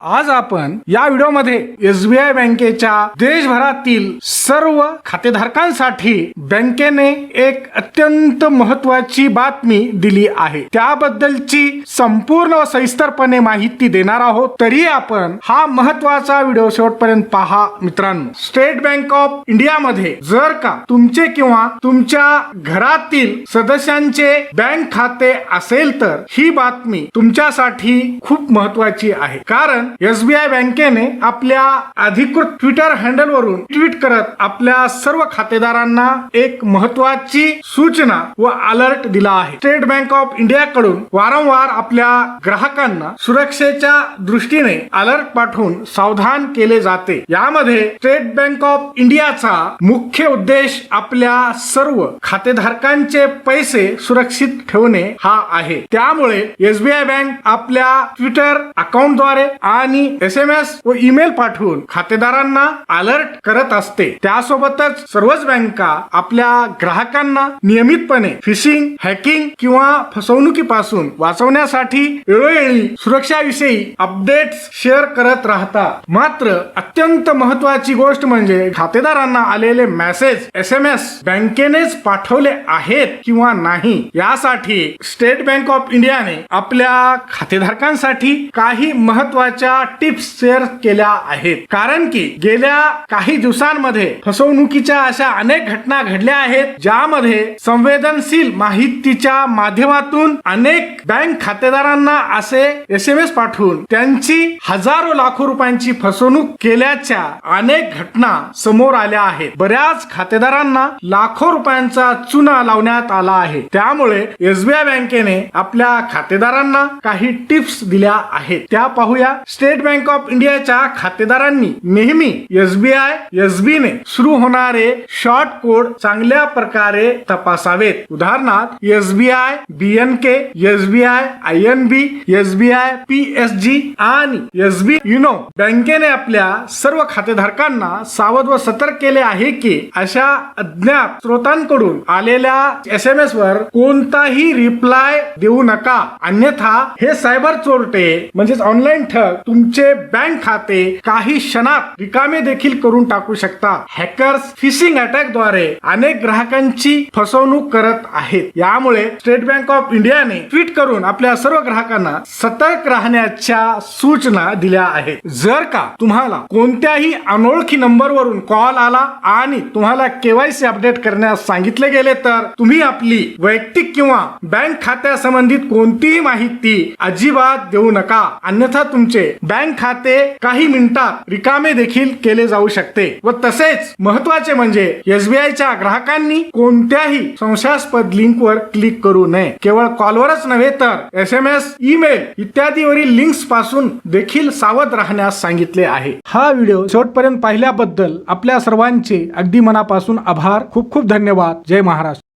आज आपण या व्हिडिओमध्ये एसबीआय बँकेच्या देशभरातील सर्व खातेधारकांसाठी बँकेने एक अत्यंत महत्वाची बातमी दिली आहे. त्याबद्दलची संपूर्ण सविस्तरपणे माहिती देणार आहोत. तरी आपण हा महत्त्वाचा व्हिडिओ शेवटपर्यंत पहा. मित्रांनो स्टेट बँक ऑफ इंडियामध्ये जर का तुमचे किंवा तुमच्या घरातील सदस्यांचे बँक खाते असेल तर ही बातमी तुमच्यासाठी खूप महत्वाची आहे. कारण एसबीआय बँकेने आपल्या अधिकृत ट्विटर हँडल वरून ट्विट करत आपल्या सर्व खातेदारांना एक महत्वाची सूचना व अलर्ट दिला आहे. स्टेट बँक ऑफ इंडिया कडून वारंवार आपल्या ग्राहकांना सुरक्षेच्या दृष्टीने अलर्ट पाठवून सावधान केले जाते. यामध्ये स्टेट बँक ऑफ इंडियाचा मुख्य उद्देश आपल्या सर्व खातेधारकांचे पैसे सुरक्षित ठेवणे हा आहे. त्यामुळे एसबीआय बँक आपल्या ट्विटर अकाउंटद्वारे आणि एस एम एस व ईमेल पाठवून खातेदारांना अलर्ट करत असते. त्यासोबतच सर्वच बँका आपल्या ग्राहकांना नियमितपणे फिशिंग हॅकिंग किंवा फसवणुकीपासून वाचवण्यासाठी वेळोवेळी सुरक्षाविषयी अपडेट्स शेअर करत राहतात. मात्र अत्यंत महत्वाची गोष्ट म्हणजे खातेदारांना आलेले मेसेज एस एम एस बँकेनेच पाठवले आहेत किंवा नाही यासाठी स्टेट बँक ऑफ इंडियाने आपल्या खातेधारकांसाठी काही महत्त्वाच्या टिप्स शेअर केल्या आहेत. कारण की गेल्या काही दिवसांमध्ये फसवणुकीच्या अशा अनेक घटना घडल्या आहेत ज्यामध्ये संवेदनशील माहितीच्या माध्यमातून अनेक बँक खातेदारांना असे एस एम एस पाठवून त्यांची हजारो लाखो रुपयांची फसवणूक केल्याच्या अनेक घटना समोर आल्या आहेत. बऱ्याच खातेदारांना लाखो रुपयांचा चुना लावण्यात आला आहे. त्यामुळे एसबीआय बँकेने आपल्या खातेदारांना काही टिप्स दिल्या आहेत. त्या पाहूया स्टेट बँक ऑफ इंडियाच्या खातेदारांनी नेहमी एसबीआय एसबी ने सुरू होणारे शॉर्ट कोड चांगल्या प्रकारे तपासावेत. उदाहरणार्थ SBI BNK SBI I N B SBI P S G आणि एसबी युनो बँकेने आपल्या सर्व खातेधारकांना सावध व सतर्क केले आहे की अशा अज्ञात स्रोतांकडून आलेल्या एस एम एस वर कोणताही रिप्लाय देऊ नका. अन्यथा हे सायबर चोरटे म्हणजेच ऑनलाईन ठग तुमचे बँक खाते काही क्षणात रिकामे देखील करून टाकू शकता. हॅकर्स फिशिंग अटॅकद्वारे अनेक ग्राहकांची फसवणूक करत आहेत. यामुळे स्टेट बँक ऑफ इंडियाने ट्विट करून आपल्या सर्व ग्राहकांना सतर्क राहण्याच्या सूचना दिल्या आहेत. जर का तुम्हाला कोणत्याही अनोळखी नंबर वरून कॉल आला आणि तुम्हाला केवायसी अपडेट करण्यास सांगितले गेले तर तुम्ही आपली वैयक्तिक किंवा बँक खात्या संबंधित कोणतीही माहिती अजिबात देऊ नका. अन्यथा तुमचे बँक खाते काही मिनिटात रिकामे देखील केले जाऊ शकते. व तसेच महत्त्वाचे म्हणजे एसबीआयच्या ग्राहकांनी कोणत्याही संशयास्पद लिंकवर क्लिक करू नये. केवळ कॉलवरच नव्हे तर एस एम एस ईमेल इत्यादीवरील लिंक्सपासून देखील सावध राहण्यास सांगितले आहे. हा व्हिडिओ शेवटपर्यंत पाहिल्याबद्दल आपल्या सर्वांचे अगदी मनापासून आभार. खूप खूप धन्यवाद. जय महाराष्ट्र.